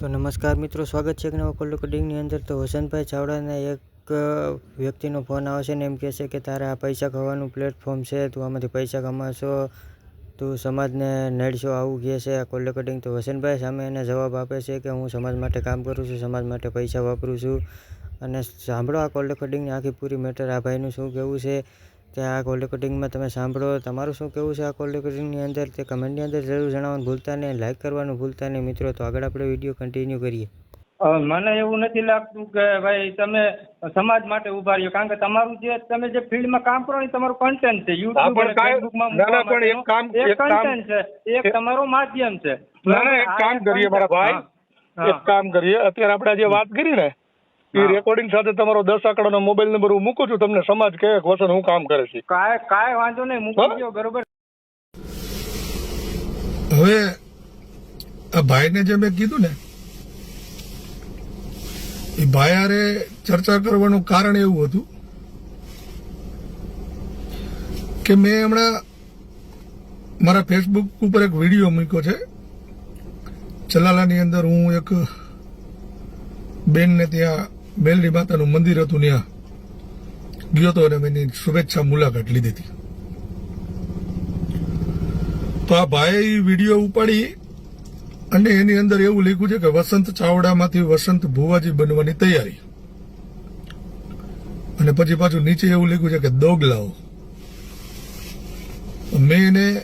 તો નમસ્કાર મિત્રો, સ્વાગત છે એક નવા કોલ રેકોર્ડિંગની અંદર. તો વસંતભાઈ ચાવડાના એક વ્યક્તિનો ફોન આવે છે ને એમ કહે છે કે તારે આ પૈસા ખાવાનું પ્લેટફોર્મ છે, તું આમાંથી પૈસા કમાશો, તું સમાજને નડશો, આવું કહે છે આ કોલ રેકોર્ડિંગ તો વસંતભાઈ સામે એને જવાબ આપે છે કે હું સમાજ માટે કામ કરું છું, સમાજ માટે પૈસા વાપરું છું. અને સાંભળો આ કોલ રેકોર્ડિંગની આખી પૂરી મેટર આ ભાઈનું શું કહેવું છે? તે આ કોલ રેકોર્ડિંગમાં તમે સાંભળો તમારું શું કહેવું છે આ કોલ રેકોર્ડિંગની અંદર? તે કમેન્ટની અંદર જરૂર જણાવવાનું ભૂલતા નહીં લાઇક કરવાનું ભૂલતા નહીં. મિત્રો તો આગળ આપણે વીડિયો કન્ટિન્યુ કરીએ. મને એવું નથી લાગતું કે ભાઈ તમે સમાજ માટે ઊભા રહ્યો. કારણ કે તમારું જે તમે જે ફિલ્ડમાં કામ કરો ને એ તમારું કન્ટેન્ટ છે. યુટ્યુબ ફેસબુકમાં એક કામ- એક એક છે. એક તમારું માધ્યમ છે. ના ના એક કામ કરીએ મારા ભાઈ. એક કામ કરીએ. અત્યારે આપણે જે વાત કરી ને એ રેકોર્ડિંગ સાથે તમારો દસ આંકડાનો મોબાઈલ નંબર હું મૂકું છું તમને સમાજ કે વસન હું કામ કરે છે. કાય કાય વાંધો નહીં? મૂકી દો બરોબર? હવે આ ભાઈને જે મેં કીધું ને એ ભાઈ આરે ચર્ચા કરવાનું કારણ એવું હતું કે મેં હમણાં મારા ફેસબુક ઉપર એક વીડિયો મૂક્યો છે. ચલાલાની અંદર હું એક બેનને ત્યાં બેલડી માતાનું મંદિર હતું ત્યાં ગયો હતો અને એની શુભેચ્છા મુલાકાત લીધી હતી. તો આ ભાઈ વીડિયો ઉપાડી અને એની અંદર એવું લખ્યું છે કે વસંત ચાવડામાંથી વસંત ભુવાજી બનવાની તૈયારી. અને પછી પાછું નીચે એવું લખ્યું છે કે દોગલાઓ. મેં એને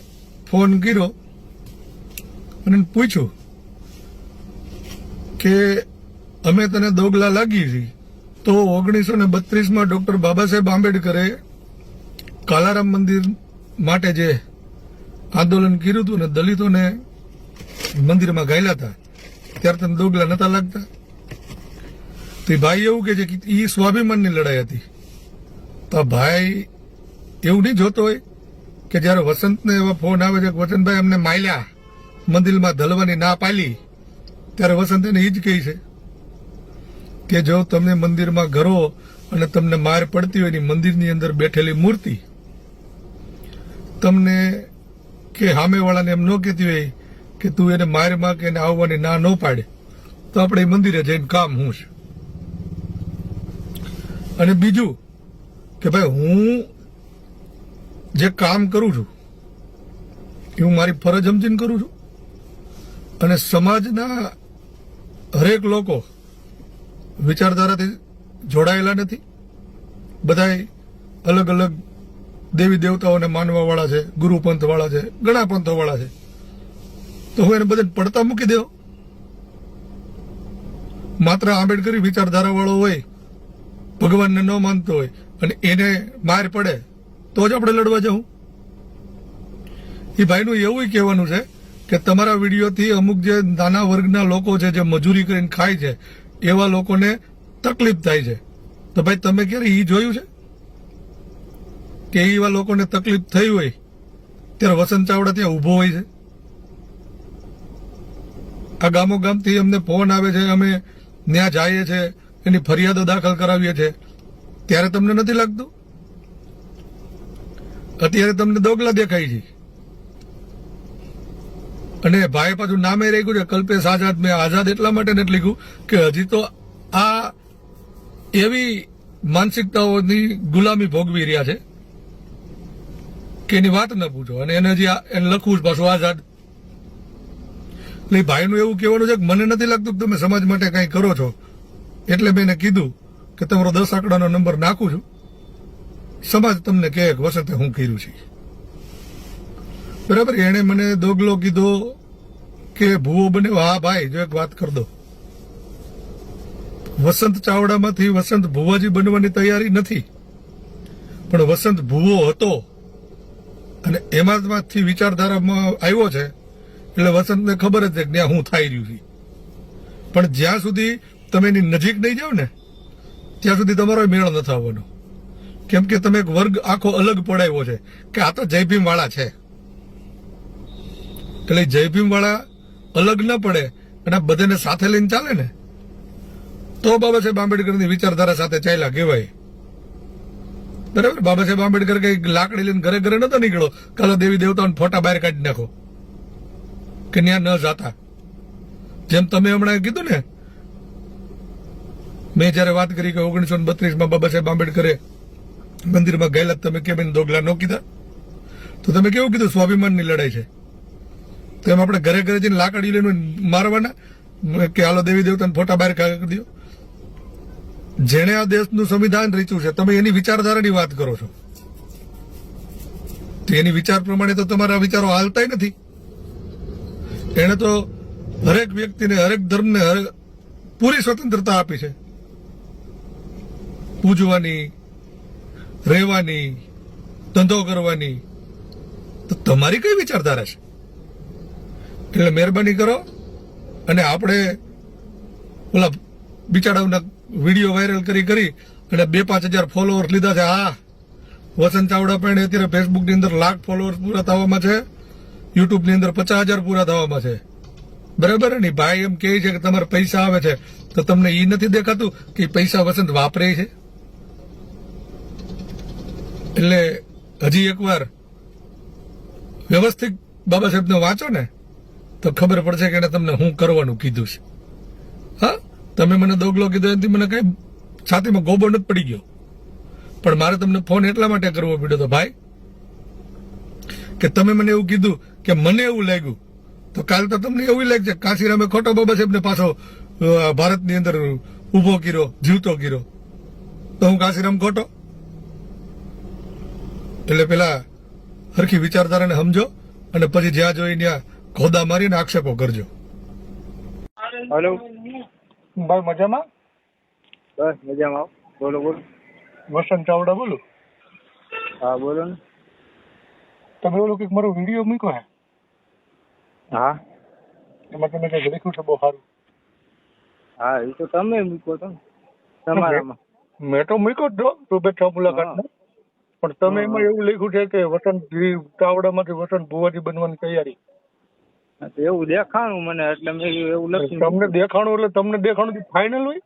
ફોન કર્યો અને પૂછ્યું કે અમે તને દોગલા લાગી છીએ તો ઓગણીસો ને બત્રીસમાં ડોક્ટર બાબા સાહેબ આંબેડકરે કાલારામ મંદિર માટે જે આંદોલન કર્યું હતું ને દલિતોને મંદિરમાં ગાયેલા હતા, ત્યારે તને દોગલા નતા લાગતા? તો ભાઈ એવું કે છે કે એ સ્વાભિમાનની લડાઈ હતી. તો ભાઈ એવું નહીં જોતો હોય કે જ્યારે વસંતને એવા ફોન આવે છે કે વસંતભાઈ અમને માયલા મંદિરમાં ધલવાની ના પાલી ત્યારે વસંત એને એ જ કહે છે. કે જો તમે મંદિરમાં ઘરો અને તમને માર પડતી હોય મંદિરની અંદર બેઠેલી મૂર્તિ, તમને કે સામેવાળાને એમ ન કહેતી હોય કે તું એને મારમાં કે એને આવવાની ના ન પાડે, તો આપણે મંદિરે જઈને કામ હું છે? અને બીજું કે ભાઈ હું જે કામ કરું છું, એ હું મારી ફરજ સમજીને કરું છું. અને સમાજના હરેક લોકો વિચારધારાથી જોડાયેલા નથી. બધાય અલગ અલગ દેવી દેવતાઓને માનવા વાળા છે, ગુરુ પંથ વાળા છે ઘણા પંથો વાળા છે. તો હું એને બધા પડતા મૂકી દો માત્ર આંબેડકરી વિચારધારા વાળો હોય, ભગવાનને ન માનતો હોય, અને એને માર પડે, તો જ આપણે લડવા જવું. એ ભાઈનું એવું કહેવાનું છે કે તમારા વિડીયોથી અમુક જે નાના વર્ગના લોકો છે, જે મજૂરી કરીને ખાય છે એવા લોકોને તકલીફ થાય છે. તો ભાઈ તમે ક્યારે એ જોયું છે? કે એવા લોકોને તકલીફ થઈ હોય, ત્યારે વસંત ચાવડા ત્યાં ઊભો હોય છે. આ ગામો ગામથી અમને ફોન આવે છે, અમે ત્યાં જઈએ છે, એની ફરિયાદો દાખલ કરાવીએ છીએ ત્યારે તમને નથી લાગતું? અત્યારે તમને દોગલા દેખાય છે. અને ભાઈ પાછું નામે રાખ્યું છે, કલ્પેશ આઝાદ. મેં આઝાદ એટલા માટે નથી લીધું કે હજી તો આ એવી માનસિકતાઓની ગુલામી ભોગવી રહ્યા છે કે એની વાત ન પૂછો. અને એને હજી એને લખવું જ પાછું આઝાદ. એટલે ભાઈનું એવું કહેવાનું છે કે મને નથી લાગતું કે તમે સમાજ માટે કંઈ કરો છો. એટલે મેં એને કીધું કે તમારો દસ આંકડાનો નંબર નાખું છું. સમાજ તમને કહે વસંતે હું કર્યું છે. બરાબર એણે મને દોગલો કીધો કે, ભૂવો બને. હા, ભાઈ, જો એક વાત કર દો. વસંત ચાવડામાંથી વસંત ભુવાજી બનવાની તૈયારી નથી. પણ વસંત ભુવો હતો અને એમાંથી વિચારધારામાં આવ્યો છે. એટલે વસંતને ખબર જ છે કે ત્યાં હું થાય રહ્યું છે. પણ જ્યાં સુધી તમે એની નજીક નહીં જાઓ ને, ત્યાં સુધી તમારો મેળ ન થવાનો કેમ કે તમે એક વર્ગ આખો અલગ પડાવ્યો છે કે આ તો જય વાળા છે. એટલે જય ભીમ વાળા અલગ ન પડે અને આ બધાને સાથે લઈને ચાલે ને? તો બાબા સાહેબ આંબેડકરની વિચારધારા સાથે ચાલ્યા કહેવાય. બરાબર? બાબા સાહેબ આંબેડકર કઈ લાકડી લઈને ઘરે ઘરે નતો નીકળો કાલે દેવી દેવતાઓને ફોટા બહાર કાઢી નાખો. કે ત્યાં ન જાતા. જેમ તમે હમણાં કીધું ને, મેં જયારે વાત કરી કે ઓગણીસો બત્રીસમાં બાબા સાહેબ આંબેડકરે મંદિરમાં ગયેલા તમે કેમ એને દોગલા ન કીધા? તો તમે કેવું કીધું? સ્વાભિમાનની લડાઈ છે. તો એમ આપણે ઘરે ઘરે જઈને લાકડી લઈને મારવાના, કે હાલો દેવી દેવતાને ફોટા બહાર કાઢી દો. જેણે આ દેશનું સંવિધાન રચ્યું છે, તમે એની વિચારધારાની વાત કરો છો. તો એની વિચાર પ્રમાણે તો તમારા વિચારો હાલતાય નથી. એણે તો હરેક વ્યક્તિને, હરેક ધર્મને પૂરી સ્વતંત્રતા આપી છે. પૂજવાની, રહેવાની, ધંધો કરવાની. તો તમારી કઈ વિચારધારા છે? એટલે મહેરબાની કરો. અને આપણે ઓલા બિચારાઓના વીડિયો વાયરલ કરી કરી અને બે પાંચ હજાર ફોલોઅર્સ લીધા છે. હા. વસંત ચાવડા પણ અત્યારે ફેસબુકની અંદર લાખ ફોલોઅર્સ પૂરા થવામાં છે. યુટ્યુબની અંદર પચાસ હજાર પૂરા થવામાં છે. બરાબર? ને ભાઈ એમ કહે છે કે તમારે પૈસા આવે છે. તો તમને એ નથી દેખાતું કે પૈસા વસંત વાપરે છે? એટલે હજી એકવાર વ્યવસ્થિત બાબા સાહેબને વાંચો ને. તો ખબર પડશે કે એને તમને હું કરવાનું કીધું છે. હા? તમે મને દોગલો કીધો એનાથી મને કઈ છાતીમાં ગોબો નથી પડી ગયો. પણ મારે તમને ફોન એટલા માટે કરવો પડ્યો હતો, ભાઈ, કે તમે મને એવું કીધું કે મને એવું લાગ્યું. તો કાલ તો તમને એવું લાગશે કાશીરામે ખોટો બાબા સાહેબને પાછો ભારતની અંદર ઊભો કર્યો, જીવતો કર્યો. તો હું કાશીરામ ખોટો? એટલે પેલા હરખી વિચારધારાને સમજો અને પછી જ્યાં જોઈ ત્યાં ખોદા મારીને આક્ષેપો કરજો. હેલો ભાઈ મજામાં? બસ મજામાં. બોલો બોલો. વસંત ચાવડા બોલો. હા બોલો ને. તમે ઓલો કંઈક મારો વીડિયો મૂક્યો હે? હા. એમાં તમે કંઈક લખ્યું છે બહુ સારું. હા એ તો તમે મૂકો તો તમારામાં. મેં તો મૂક્યો જ છો છ મુલાકાત પણ તમે એમાં એવું લખ્યું છે કે વસંત ચાવડામાંથી વસંત ભુવાજી બનવાની તૈયારી. એવું દેખાણું મને એટલે મેં એવું લખ્યું તમને દેખાણું એટલે તમને દેખાણું ફાઇનલ હોય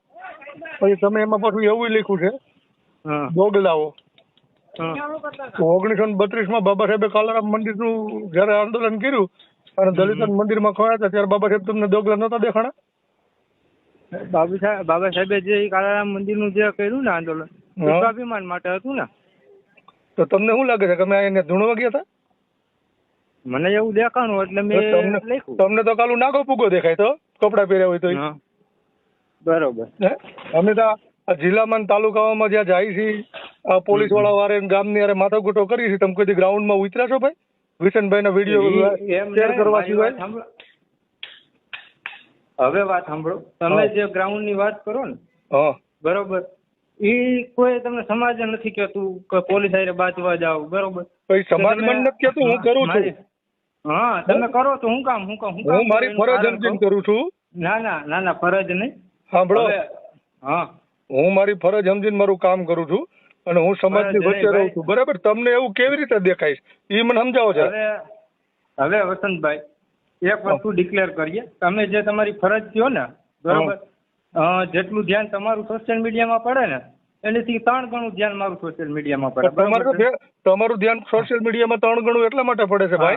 પછી તમે એમાં પાછું એવું લખ્યું છે હા. ઓગણીસો બત્રીસમાં બાબા સાહેબે કાલારામ મંદિરનું જયારે આંદોલન કર્યું અને દલિત મંદિરમાં ખોયા હતા ત્યારે બાબા સાહેબ તમને દોગલા નતા દેખાણા? બાબુ સાહેબ બાબા સાહેબે જે કાલારામ મંદિરનું જે કર્યું ને આંદોલન સ્વાભિમાન માટે હતું ને. તો તમને શું લાગે છે કે અમે અહીંયા ધૂણવા ગયા હતા? મને એવું દેખાણું એટલે મેં તમને લખ્યું. તમને તો કાલું નાગો પૂગો દેખાય તો કપડા પહેર્યા હોય તો બરોબર. અમે તો જિલ્લામાં તાલુકાઓમાં જ્યાં જાય છે આ પોલીસવાળા વારે ગામની હારે માથાકૂટો કરી છે તમે કોઈ ગ્રાઉન્ડમાં ઉતર્યા છો ભાઈ? વિશનભાઈ ના વીડિયો શેર કરવા સિવાય? હવે વાત સાંભળો. તમે જે ગ્રાઉન્ડની વાત કરો ને બરોબર. ઈ કોઈ તમને સમાજ નથી કેતું કે પોલીસ આયરે બાજવા જાવ બરોબર. કોઈ સમાજ નથી કેતું હું કરું છું. હા તમે કરો તો હું કામ હું કામ હું મારી ફરજ કારણ કરું. છું. ના ના ના ના ફરજ નહીં. સાંભળો. હા. હું મારી ફરજ સમજીને મારું કામ કરું છું અને હું સમાજની વચ્ચે રહું છું. બરાબર? તમને એવું કેવી રીતે દેખાય? એ મને સમજાવો છે હવે વસંતભાઈ એક વસ્તુ ડિક્લેર કરીએ. તમે જે તમારી ફરજ કહો ને બરોબર? જેટલું ધ્યાન તમારું સોશિયલ મીડિયામાં પડે ને એનાથી ત્રણ ગણું ધ્યાન મારું સોશિયલ મીડિયામાં પડે. તમારું ધ્યાન- તમારું ધ્યાન સોશિયલ મીડિયામાં ત્રણ ગણું એટલા માટે પડે છે ભાઈ?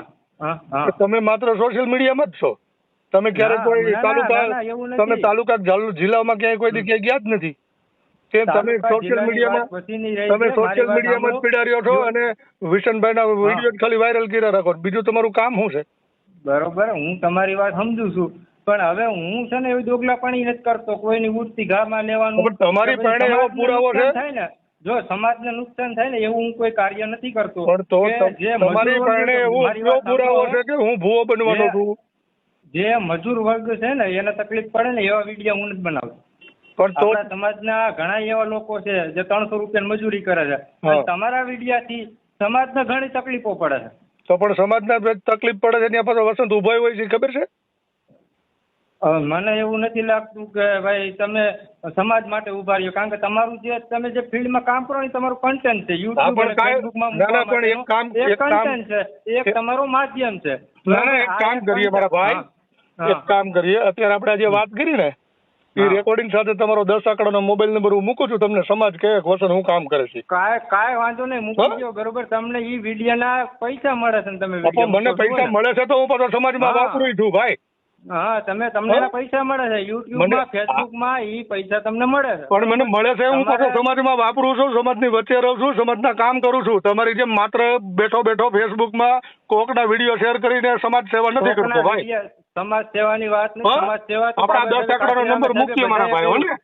તમે માત્ર સોશિયલ મીડિયામાં જ છો. તમે ક્યારે કોઈ તાલુકા. તમે તાલુકા જિલ્લામાં ક્યાંય કોઈ જગ્યાએ ગયા જ નથી. કે તમે સોશિયલ મીડિયામાં તમે સોશિયલ મીડિયામાં જ પીડાર્યો છો અને વિશનભાઈ ના વીડિયો ખાલી વાયરલ કર્યા રાખો. બીજું તમારું કામ શું છે? બરોબર હું તમારી વાત સમજુ છું. પણ હવે હું છે ને એવી દોગલાપણી નથી કરતો કોઈની ઉડતી ઘામાં લેવાનું. પણ તમારી પાસે એવો પુરાવો છે? નુકસાન સમાજ ને જો સમાજને નુકસાન થાય ને એવું હું કોઈ કાર્ય નથી કરતો પણ તો જે તમારી મજૂર પાસે વર્ગ- એવું કયો પુરાવો છે કે હું ભૂવો બનવાનો છું? જે મજૂર વર્ગ છે ને એને તકલીફ પડે ને એવા વીડિયો હું નથી બનાવતો. પણ તો સમાજના ઘણા એવા લોકો છે જે ત્રણસો રૂપિયા મજૂરી કરે છે. તમારા વિડીયાથી સમાજને ઘણી તકલીફો પડે છે. તો પણ સમાજ ને તકલીફ પડે છે ત્યાં પાછો વસંત ઊભો હોય છે ખબર છે? મને એવું નથી લાગતું કે ભાઈ તમે સમાજ માટે ઊભા રહ્યો. કારણ કે તમારું જે તમે જે ફિલ્ડમાં કામ કરો ને એ તમારું કન્ટેન્ટ છે. યુટ્યુબ અને ફેસબુકમાં ના, ના, પણ એક કામ- એક કામ- છે. એક તમારું માધ્યમ છે. ના ના એક કામ કરીએ મારા ભાઈ. એક કામ કરીએ. અત્યારે આપણે જે વાત કરી ને એ રેકોર્ડિંગ સાથે તમારો દસ આંકડાનો મોબાઈલ નંબર હું મૂકું છું તમને સમાજ કે વસન હું કામ કરે છે. કાય કાય વાંધો નહીં મૂકી દો બરોબર? તમને ઈ વિડીયોના પૈસા મળે છે તમે મને પૈસા મળે છે તો હું પાછો સમાજમાં. વાપરું છું ભાઈ. હા તમે તમને પૈસા મળે છે. યુટ્યુબમાં ફેસબુકમાં ઈ પૈસા તમને મળે છે. પણ મને મળે છે હું પાછો સમાજમાં વાપરું છું સમાજની વચ્ચે રહું છું સમાજના કામ કરું છું. તમારી જેમ માત્ર બેઠો બેઠો ફેસબુકમાં કોકના વીડિયો શેર કરીને સમાજ સેવા નથી કરતો ભાઈ. સમાજ સેવાની વાત સમાજ સેવા આપડા આપણા દસ આંકડાનો નંબર મૂકીએ મારા ભાઈ હો ને.